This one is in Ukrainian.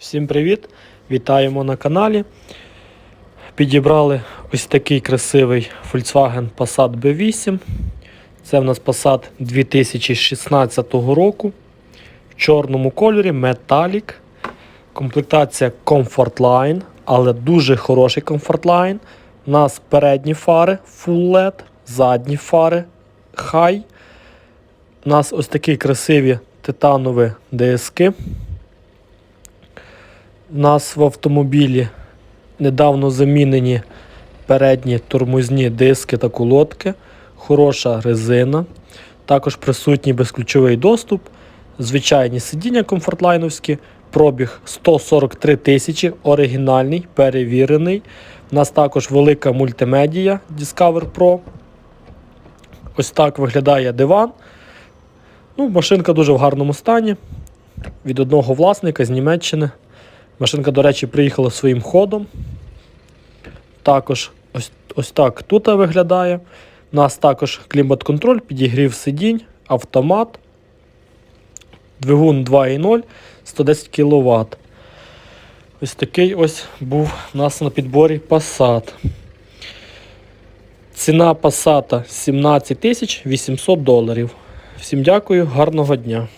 Всім привіт! Вітаємо на каналі. Підібрали ось такий красивий Volkswagen Passat B8. Це в нас Passat 2016 року. В чорному кольорі Metallic. Комплектація Comfortline, але дуже хороший Comfortline. У нас передні фари Full LED, задні фари High. У нас ось такі красиві титанові диски. Нас в автомобілі недавно замінені передні тормозні диски та колодки, хороша резина, також присутній безключовий доступ, звичайні сидіння комфортлайновські, пробіг 143 тисячі, оригінальний, перевірений. У нас також велика мультимедія Discover Pro. Ось так виглядає диван. Ну, Машинка дуже в гарному стані. Від одного власника з Німеччини. Машинка, до речі, приїхала своїм ходом. Також ось, ось так тут виглядає. У нас також клімат-контроль, підігрів сидінь, автомат, двигун 2.0, 110 кВт. Ось такий ось був у нас на підборі Passat. Ціна Passat 17 800 доларів. Всім дякую, гарного дня!